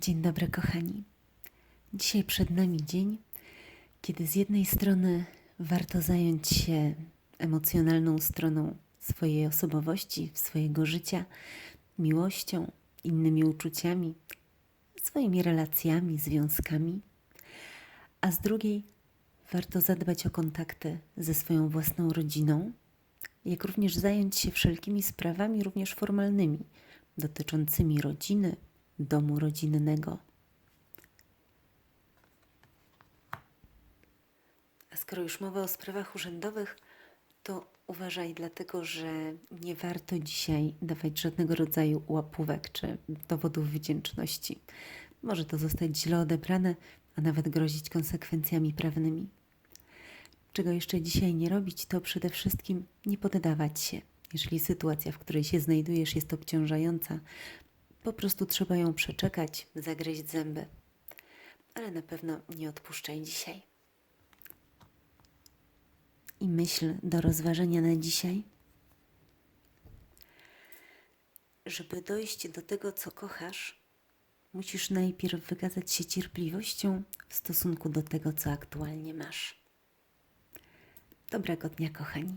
Dzień dobry, kochani. Dzisiaj przed nami dzień, kiedy z jednej strony warto zająć się emocjonalną stroną swojej osobowości, swojego życia, miłością, innymi uczuciami, swoimi relacjami, związkami, a z drugiej warto zadbać o kontakty ze swoją własną rodziną, jak również zająć się wszelkimi sprawami, również formalnymi, dotyczącymi rodziny, domu rodzinnego. A skoro już mowa o sprawach urzędowych, to uważaj, dlatego że nie warto dzisiaj dawać żadnego rodzaju łapówek czy dowodów wdzięczności. Może to zostać źle odebrane, a nawet grozić konsekwencjami prawnymi. Czego jeszcze dzisiaj nie robić, to przede wszystkim nie poddawać się. Jeżeli sytuacja, w której się znajdujesz, jest obciążająca, po prostu trzeba ją przeczekać, zagryźć zęby. Ale na pewno nie odpuszczaj dzisiaj. I myśl do rozważenia na dzisiaj, żeby dojść do tego, co kochasz, musisz najpierw wykazać się cierpliwością w stosunku do tego, co aktualnie masz. Dobrego dnia, kochani.